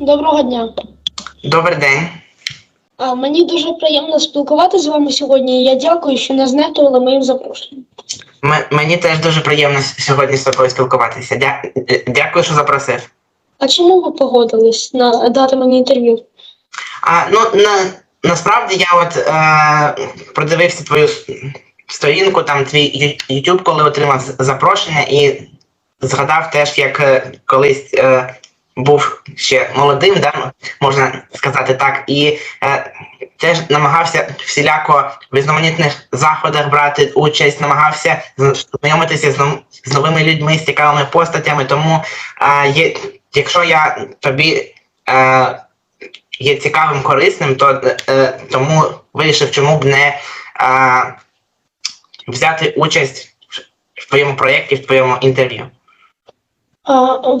Доброго дня. Добрий день. А, мені дуже приємно спілкуватися з вами сьогодні. Я дякую, що не знехтували моїм запрошенням. М- мені теж дуже приємно сьогодні з тобою спілкуватися. Дя- дякую, що запросив. А чому ви погодились на дати мені інтерв'ю? А ну на насправді я от е, продивився твою сторінку, там твій Ю- YouTube, коли отримав запрошення, і згадав теж, як е, колись е, був ще молодим, да, можна сказати так, і е, теж намагався всіляко в різноманітних заходах брати участь, намагався знайомитися з, з новими людьми, з цікавими постатями. Тому е, є, якщо я тобі е, є цікавим, корисним, то е, тому вирішив, чому б не е, взяти участь в твоєму проєкті, в твоєму інтерв'ю.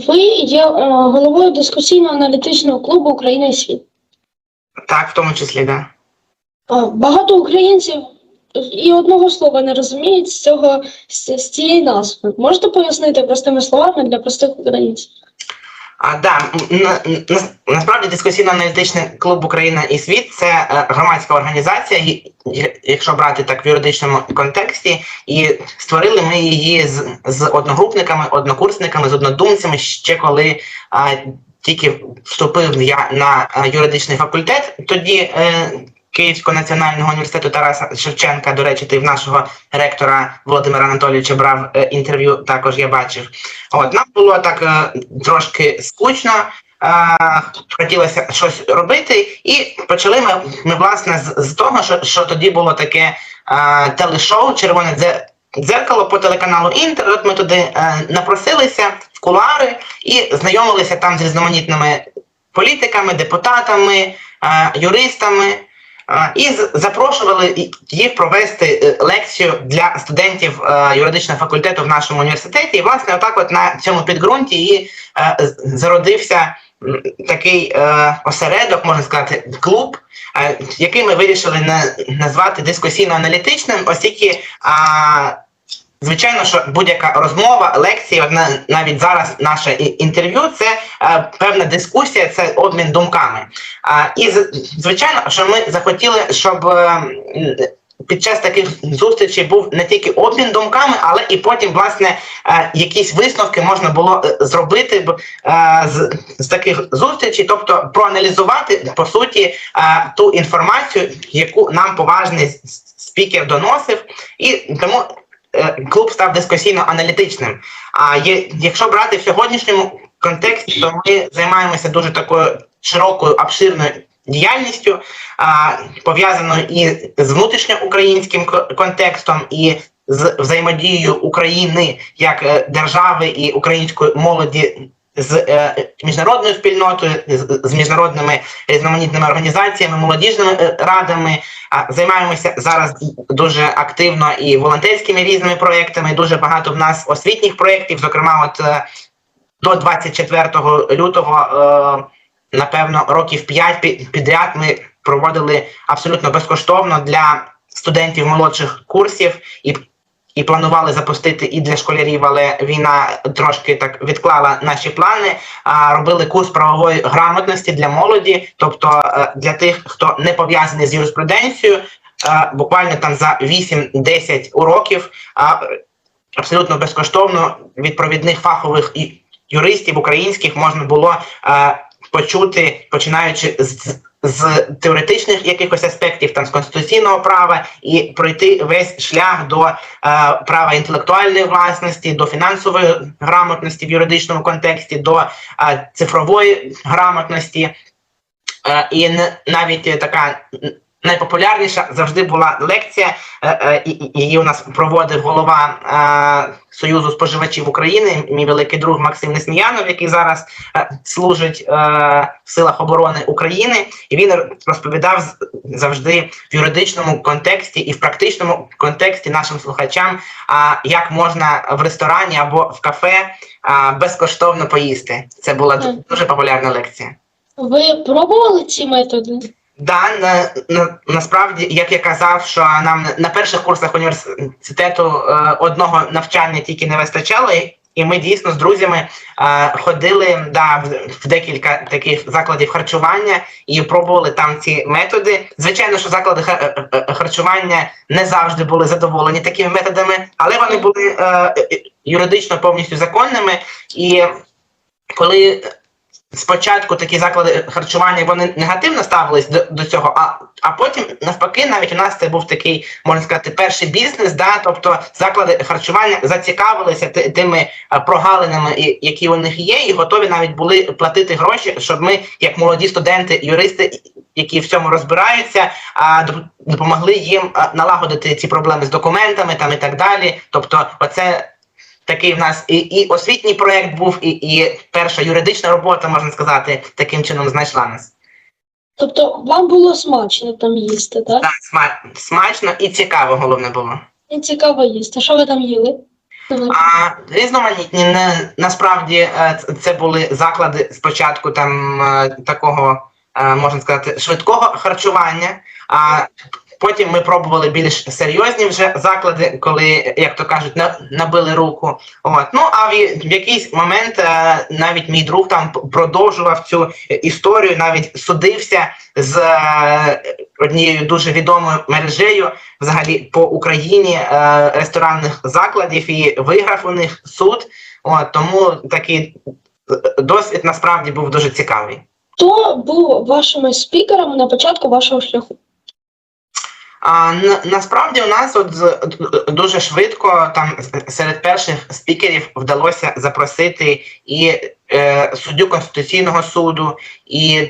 Ви є е, головою дискусійно-аналітичного клубу Україна і світ. Так, в тому числі, да. Багато українців і одного слова не розуміють з цього з, з цієї назви. Можете пояснити простими словами для простих українців? А, да, на, на, насправді дискусійно-аналітичний клуб Україна і світ це е, громадська організація, якщо брати так в юридичному контексті, і створили ми її з, з одногрупниками, однокурсниками, з однодумцями ще коли а, тільки вступив я на юридичний факультет. Тоді е, Київського національного університету Тараса Шевченка, до речі, ти в нашого ректора Володимира Анатолійовича брав е, інтерв'ю, також я бачив. От нам було так е, трошки скучно. Е, хотілося щось робити, і почали ми, ми власне з, з того, що, що тоді було таке е, телешоу Червоне дзеркало по телеканалу Інтер. От ми туди е, напросилися в кулуари і знайомилися там з різноманітними політиками, депутатами, е, юристами. І запрошували їх провести е, лекцію для студентів е, юридичного факультету в нашому університеті. І власне, отак, от на цьому підґрунті і е, зародився такий осередок, можна сказати, клуб, який ми вирішили на, назвати дискусійно-аналітичним, оскільки. Звичайно, що будь-яка розмова, лекція, навіть зараз наше інтерв'ю, це е, певна дискусія, це обмін думками. І звичайно, що ми захотіли, щоб е, під час таких зустрічей був не тільки обмін думками, але і потім, власне, е, якісь висновки можна було зробити з, таких зустрічей, тобто проаналізувати по суті ту інформацію, яку нам поважний спікер доносив, і тому. Е, Клуб став дискусійно-аналітичним. А є, якщо брати в сьогоднішньому контексті, то ми займаємося дуже такою широкою обширною діяльністю, пов'язаною і з внутрішньоукраїнським ко- контекстом, і з взаємодією України як е, держави і української молоді з е, міжнародною спільнотою, з, міжнародними різноманітними організаціями, молодіжними е, радами. Займаємося зараз дуже активно і волонтерськими різними проектами. Дуже багато в нас освітніх проєктів. Зокрема, от е, до 24 лютого, напевно, років 5 підряд ми проводили абсолютно безкоштовно для студентів молодших курсів і. І планували запустити і для школярів, але війна трошки так відклала наші плани. А робили курс правової грамотності для молоді, тобто е, для тих, хто не пов'язаний з юриспруденцією, е, буквально там за 8-10 уроків, а абсолютно безкоштовно від провідних фахових юристів українських можна було е, почути, починаючи з, з теоретичних якихось аспектів, там з конституційного права, і пройти весь шлях до е, права інтелектуальної власності, до фінансової грамотності в юридичному контексті, до е, цифрової грамотності. Е, і навіть е, така найпопулярніша завжди була лекція. е, е, Її у нас проводив голова е, Союзу споживачів України, мій великий друг Максим Несміянов, який зараз служить в силах оборони України, і він розповідав завжди в юридичному контексті і в практичному контексті нашим слухачам, як можна в ресторані або в кафе безкоштовно поїсти. Це була дуже популярна лекція. Ви пробували ці методи? Да, на, на, насправді, як я казав, що нам на перших курсах університету е, одного навчання тільки не вистачало, і- ми дійсно з друзями е, ходили да, в, декілька таких закладів харчування і пробували там ці методи. Звичайно, що заклади хар- е, е, харчування не завжди були задоволені такими методами, але вони були е, е, юридично повністю законними. І коли спочатку такі заклади харчування вони негативно ставились до, до цього, а, а потім навпаки, навіть у нас це був такий, можна сказати, перший бізнес, да, тобто заклади харчування зацікавилися тими прогалинами, які у них є, і готові навіть були платити гроші, щоб ми, як молоді студенти, юристи, які в цьому розбираються, а, допомогли їм налагодити ці проблеми з документами там і так далі. Тобто, оце такий в нас і, і освітній проєкт був, і, і перша юридична робота, можна сказати, таким чином знайшла нас. Тобто вам було смачно там їсти, так? Так, сма- смачно і цікаво, головне було. І цікаво їсти. Що ви там їли? А різноманітні не, насправді е, це були заклади спочатку там е, такого, е, можна сказати, швидкого харчування. А потім ми пробували більш серйозні вже заклади, коли, як то кажуть, набили руку. От. Ну а в, в якийсь момент е, навіть мій друг там продовжував цю історію, навіть судився з е, однією дуже відомою мережею взагалі по Україні е, ресторанних закладів і виграв у них суд. От, тому такий досвід насправді був дуже цікавий. Хто був вашими спікерами на початку вашого шляху? А насправді у нас от дуже швидко там серед перших спікерів вдалося запросити і е, суддю Конституційного суду, і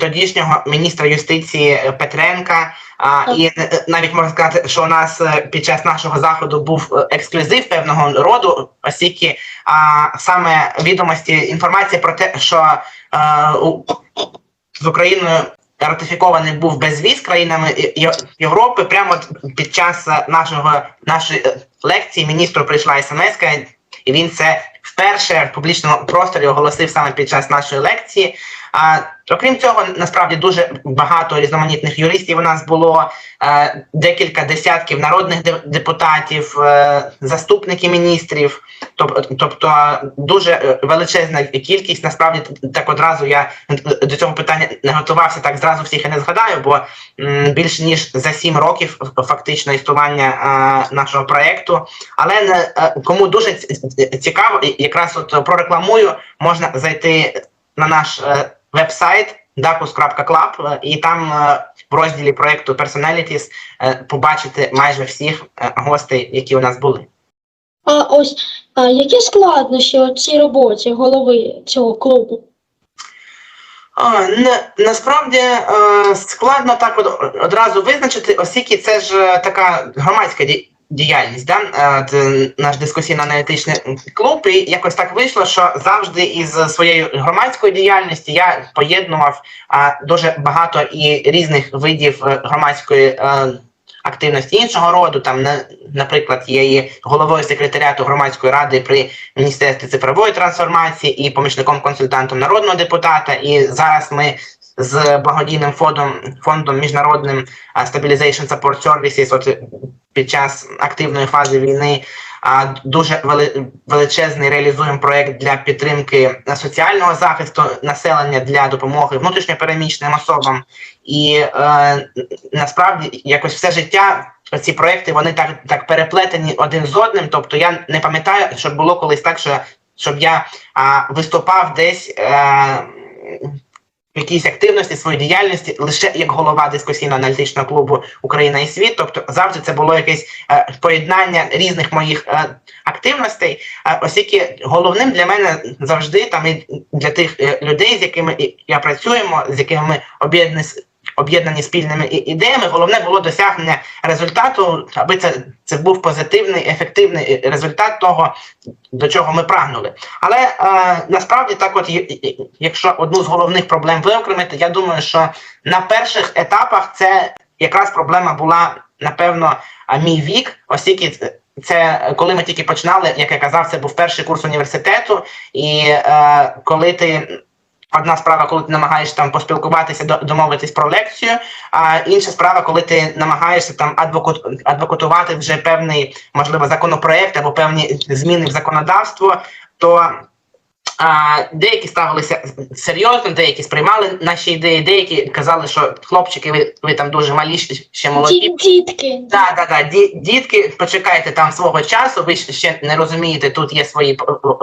тодішнього міністра юстиції Петренка. А, і навіть можна сказати, що у нас е, під час нашого заходу був е, ексклюзив певного роду, оскільки а, саме відомості інформація про те, що е, у- з Україною ратифікований був безвіз країнами Є- Є- Європи. Прямо під час е, нашого нашої е, лекції міністру прийшла смс, і він це вперше в публічному просторі оголосив саме під час нашої лекції. А окрім цього, насправді дуже багато різноманітних юристів у нас було е, декілька десятків народних депутатів, е, заступники міністрів. Тоб- Тобто дуже е, величезна кількість. Насправді так одразу я до цього питання не готувався, так зразу всіх і не згадаю, бо більше ніж за сім років фактично існування е, нашого проекту. Але е, кому дуже цікаво, якраз от прорекламую, можна зайти на наш веб-сайт dacus.club е, і там е, в розділі проекту Personalities е, побачити майже всіх гостей, які у нас були. А ось а які складнощі у цій роботі голови цього клубу? А, не, насправді е, складно так от одразу визначити, оскільки це ж така громадська діяльність, да? е, це наш дискусійно-аналітичний клуб, і якось так вийшло, що завжди із своєю громадською діяльністю я поєднував е, дуже багато і різних видів е, громадської активності іншого роду. Там, на- наприклад, є головою секретаріату громадської ради при Міністерстві цифрової трансформації і помічником консультантом народного депутата. І зараз ми з благодійним фондом фондом міжнародним Stabilization Support Services от під час активної фази війни а, дуже величезний реалізуємо проект для підтримки соціального захисту населення для допомоги внутрішньопереміщеним особам. І е, насправді якось все життя ці проекти вони так, так переплетені один з одним. Тобто я не пам'ятаю, щоб було колись так, що щоб я а, виступав десь. Е, якійсь активності своїй діяльності лише як голова дискусійно-аналітичного клубу Україна і світ. Тобто завжди це було якесь е, поєднання різних моїх е, активностей. Е, оскільки головним для мене завжди там і для тих е, людей, з якими я працюємо, з якими ми об'єднані об'єднані спільними ідеями. Головне було досягнення результату, аби це, це був позитивний, ефективний результат того, до чого ми прагнули. Але е, насправді так, от якщо одну з головних проблем виокремити, я думаю, що на перших етапах це якраз проблема була напевно мій вік, оскільки це коли ми тільки починали, як я казав, це був перший курс університету, і е, коли ти Одна справа, коли ти намагаєшся там поспілкуватися, до- домовитись про лекцію, а інша справа, коли ти намагаєшся там адвокат, адвокатувати вже певний, можливо, законопроект або певні зміни в законодавство, то а, деякі ставилися серйозно, деякі сприймали наші ідеї, деякі казали, що хлопчики, ви, ви там дуже малі, ще- молоді. Ді- Дітки. Так, так, так. Дітки, почекайте там свого часу, ви ще не розумієте, тут є свої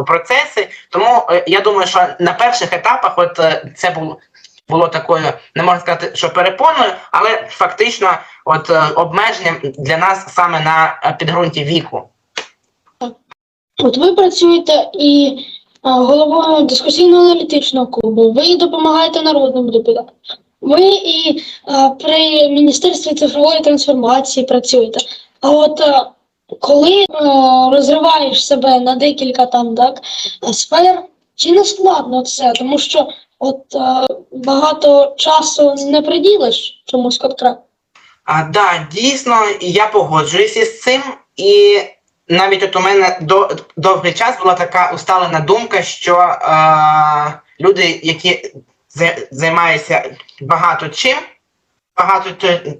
процеси. Тому е, я думаю, що на перших етапах, от е, це було. Було такою, не можна сказати, що перепоною, але фактично, от е, обмеженням для нас саме на підґрунті віку. От ви працюєте і головою дискусійно-аналітичного клубу, ви допомагаєте народним депутатам. Ви і а, при Міністерстві цифрової трансформації працюєте. А от а, коли а, розриваєш себе на декілька там так, сфер, чи не складно це? Тому що от а, багато часу не приділиш чомусь конкретно. А, да, дійсно, я погоджуюся з цим. І навіть от у мене до, довгий час була така усталена думка, що е, люди, які займаються багато чим, багато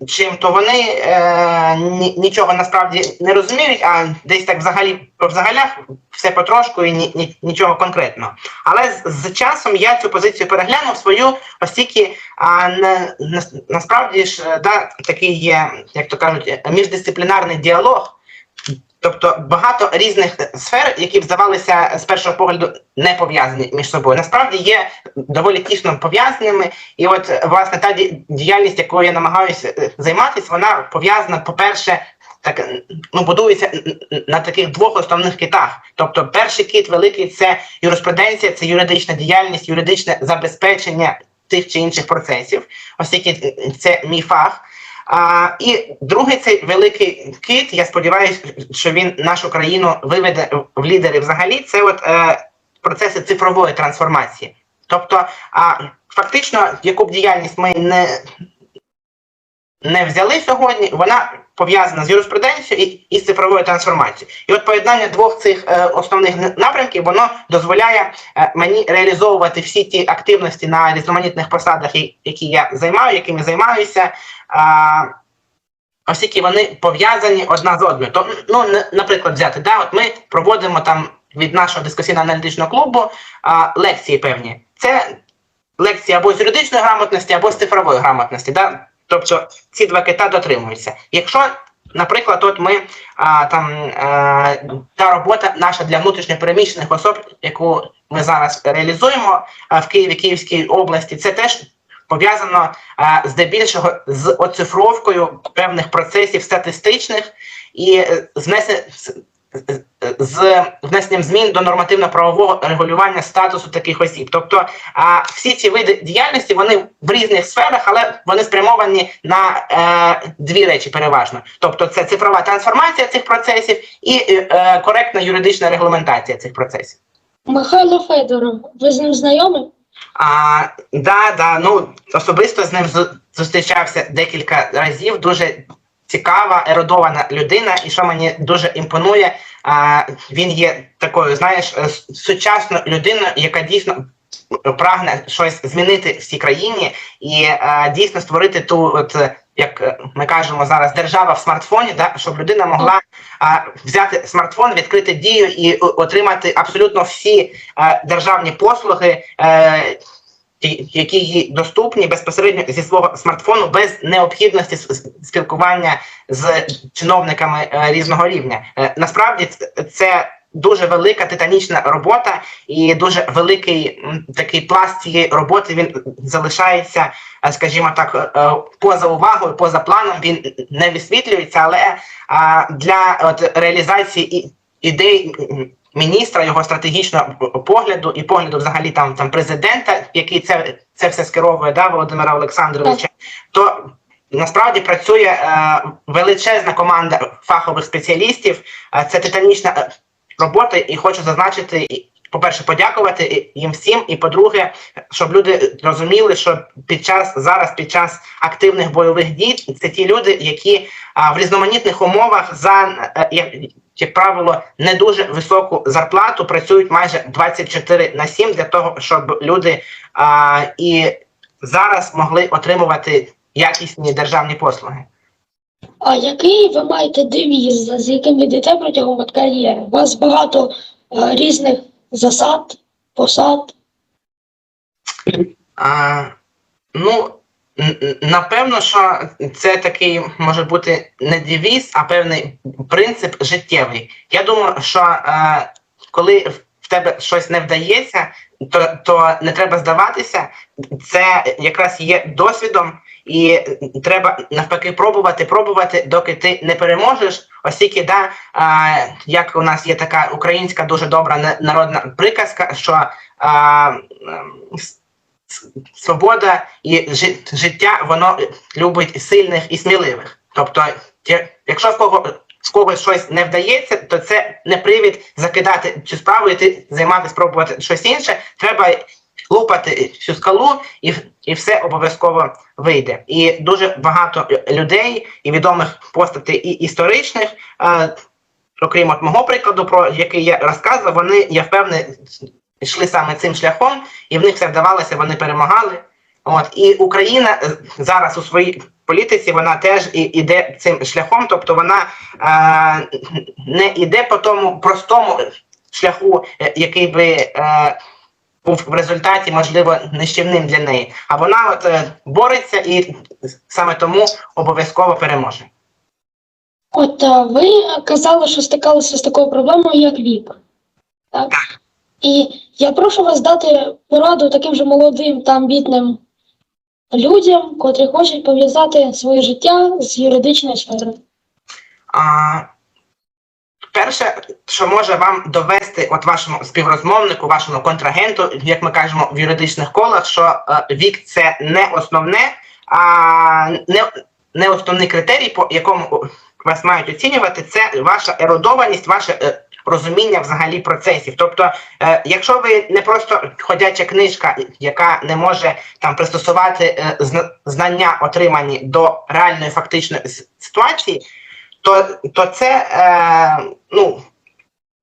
чим, то вони е, нічого насправді не розуміють, а десь так взагалі по взагалях все потрошку і ні, ні, нічого конкретного. Але з, з часом я цю позицію переглянув свою, оскільки а, на, на, насправді ж е, да, такий є, як то кажуть, міждисциплінарний діалог. Тобто багато різних сфер, які б здавалися з першого погляду не пов'язані між собою, насправді є доволі тісно пов'язаними. І от власне та діяльність, якою я намагаюся е, займатися, вона пов'язана, по-перше, так ну будується на таких двох основних китах. Тобто, перший кит великий це юриспруденція, це юридична діяльність, юридичне забезпечення тих чи інших процесів, оскільки це мій фах. А, і другий цей великий кит, я сподіваюся, що він нашу країну виведе в лідери взагалі. Це от е, процеси цифрової трансформації. Тобто, а, фактично, яку б діяльність ми не, не взяли сьогодні, вона пов'язана з юриспруденцією і, і з цифровою трансформацією. І от поєднання двох цих е, основних напрямків воно дозволяє е, мені реалізовувати всі ті активності на різноманітних посадах, які я займаю, якими займаюся. А, оскільки вони пов'язані одна з одною. То, ну, наприклад, взяти, да, от ми проводимо там від нашого дискусійно-аналітичного клубу а, лекції певні. Це лекції або з юридичної грамотності, або з цифрової грамотності. Да? Тобто ці два кита дотримуються. Якщо, наприклад, от ми а, там а, та робота наша для внутрішньопереміщених особ, яку ми зараз реалізуємо а, в Києві, Київській області, це теж пов'язано здебільшого з оцифровкою певних процесів статистичних і е, з внесе- з- з внесенням змін до нормативно-правового регулювання статусу таких осіб. Тобто а, всі ці види діяльності вони в різних сферах, але вони спрямовані на е, дві речі переважно. Тобто це цифрова трансформація цих процесів і е, коректна юридична регламентація цих процесів. Михайло Федоров, ви з ним знайомі? А, да, да, ну особисто з ним зустрічався декілька разів. Дуже цікава, ерудована людина, і що мені дуже імпонує, а, він є такою, знаєш, е, сучасною людиною, яка дійсно прагне щось змінити в цій країні і а, дійсно створити ту, от е, як е, ми кажемо зараз, держава в смартфоні, да, щоб людина могла а, взяти смартфон, відкрити дію і отримати абсолютно всі а, державні послуги. Е, ті- які їй доступні безпосередньо зі свого смартфону без необхідності спілкування з чиновниками е, різного рівня. Е, насправді це дуже велика титанічна робота і дуже великий такий пласт цієї роботи. Він залишається, е, скажімо так, поза увагою, поза планом. Він не висвітлюється, але для от, реалізації ідей. Міністра, його стратегічного погляду і погляду взагалі там, там президента, який це, це все скеровує, да, Володимира Олександровича, то насправді працює е, величезна команда фахових спеціалістів. Е, це титанічна е, робота, і хочу зазначити, по-перше, подякувати їм всім, і по-друге, щоб люди розуміли, що під час зараз, під час активних бойових дій, це ті люди, які а, в різноманітних умовах за е, як, як правило не дуже високу зарплату працюють майже 24 на 7 для того, щоб люди а, і зараз могли отримувати якісні державні послуги. А який ви маєте девіз, з яким ви йдете протягом кар'єри? У вас багато е, різних засад, посад. А, ну, напевно, що це такий може бути не девіз, а певний принцип життєвий. Я думаю, що е, коли в тебе щось не вдається, то, то не треба здаватися. Це якраз є досвідом, і треба навпаки пробувати, пробувати, доки ти не переможеш. Оскільки, да, е, як у нас є така українська дуже добра народна приказка, що ем, свобода і життя воно любить сильних і сміливих. Тобто, якщо в кого в когось щось не вдається, то це не привід закидати цю справу і ти займатися, спробувати щось інше. Треба лупати цю скалу, і, і все обов'язково вийде. І дуже багато людей і відомих постатей і історичних. Е, Окрім от мого прикладу, про який я розказував, вони, я впевнений, йшли саме цим шляхом, і в них все вдавалося, вони перемагали. От і Україна е, зараз у своїй політиці вона теж і іде цим шляхом, тобто вона е, не йде по тому простому шляху, е, який би е, був в результаті, можливо, нищівним для неї. А вона от е, бореться і саме тому обов'язково переможе. От ви казали, що стикалися з такою проблемою, як вік. Так? Так. І я прошу вас дати пораду таким же молодим та амбітним людям, котрі хочуть пов'язати своє життя з юридичною сферою. А, перше, що може вам довести от вашому співрозмовнику, вашому контрагенту, як ми кажемо в юридичних колах, що е, вік це не основне, а не, не основний критерій, по якому вас мають оцінювати, це ваша ерудованість, ваше е, розуміння взагалі процесів. Тобто, е, якщо ви не просто ходяча книжка, яка не може там пристосувати знання, отримані до реальної фактичної ситуації, то, то це е, ну,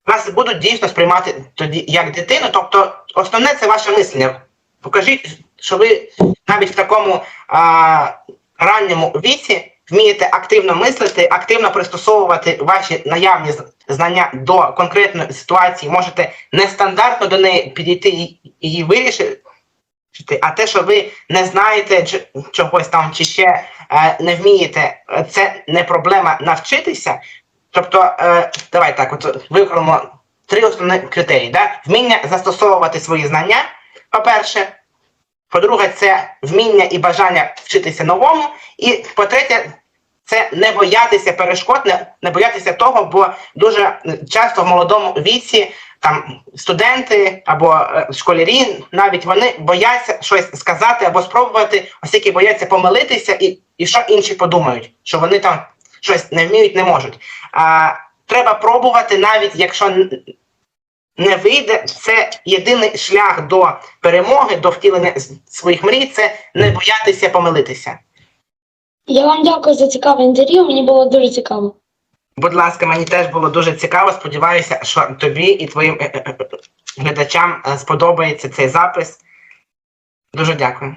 вас будуть дійсно сприймати тоді як дитину. Тобто, основне це ваше мислення. Покажіть, що ви навіть в такому а, ранньому віці вмієте активно мислити, активно пристосовувати ваші наявні знання до конкретної ситуації, можете нестандартно до неї підійти і її вирішити. А те, що ви не знаєте чогось там чи ще е, не вмієте, це не проблема навчитися. Тобто, е, давай так, от виконуємо три основні критерії: да? вміння застосовувати свої знання, по-перше. По-друге, це вміння і бажання вчитися новому. І по-третє, це не боятися перешкод, не, боятися того, бо дуже часто в молодому віці там студенти або е, школярі навіть вони бояться щось сказати або спробувати, оскільки бояться помилитися, і, і що інші подумають, що вони там щось не вміють, не можуть. А, треба пробувати, навіть якщо не вийде, це єдиний шлях до перемоги, до втілення своїх мрій, це не боятися помилитися. Я вам дякую за цікаве інтерв'ю, мені було дуже цікаво. Будь ласка, мені теж було дуже цікаво. Сподіваюся, що тобі і твоїм е, е, е, глядачам сподобається цей запис. Дуже дякую.